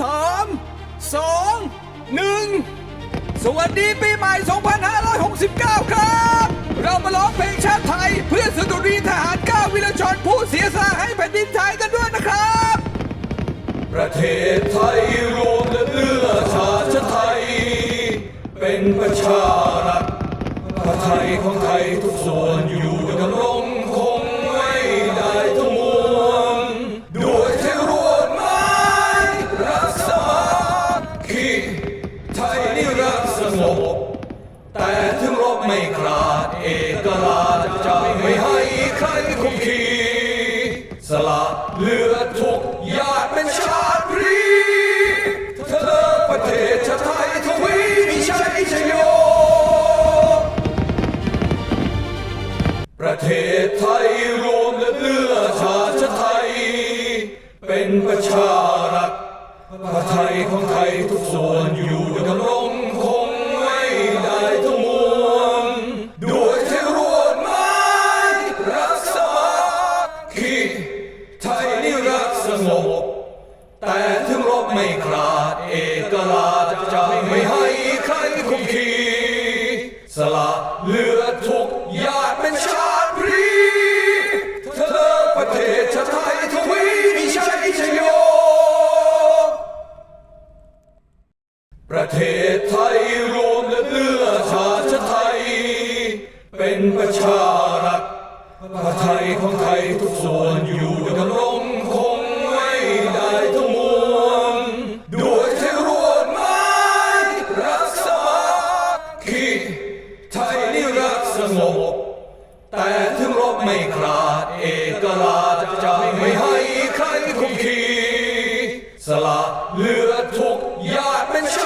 สามสองหนึ่งสวัสดีปีใหม่ 2569 ครับ เรามาร้องเพลงชาติไทย เพื่อสดุรีทหารก้าวิรชนผู้เสียสละให้แผ่นดินไทยกันด้วยนะครับ ประเทศไทยรวมและเลือชาติไทย เป็นประชารัฐพระไทยของไทยทุกส่วน งบ แต่ถึงรบไม่กราดเอกราชจะไม่ให้ใครคุมขีสละเลือดทุกหยาดเป็นชาติรีเธอประเทศชาติไทยทวีมีชัยชโย ประเทศไทยรวมและเลือชาติไทย เป็นประชารัฐพระไทยของไทยทุกส่วน แต่ถึงรบไม่กราดเอกราชจะไม่ให้ใครคุมขีสละเลือดทุกหยาดเป็นชาติพรีเธอประเทศชาติไทยทวีมีชัยชโย ประเทศไทยรวมและเลือชาติไทย เป็นประชารัฐพระไทยของไทยทุกส่วนอยู่ งบ แต่ถึงรบไม่กราดเอกราชจะไม่ให้ใครคุมขีสละเลือดทุกหยาดเป็นช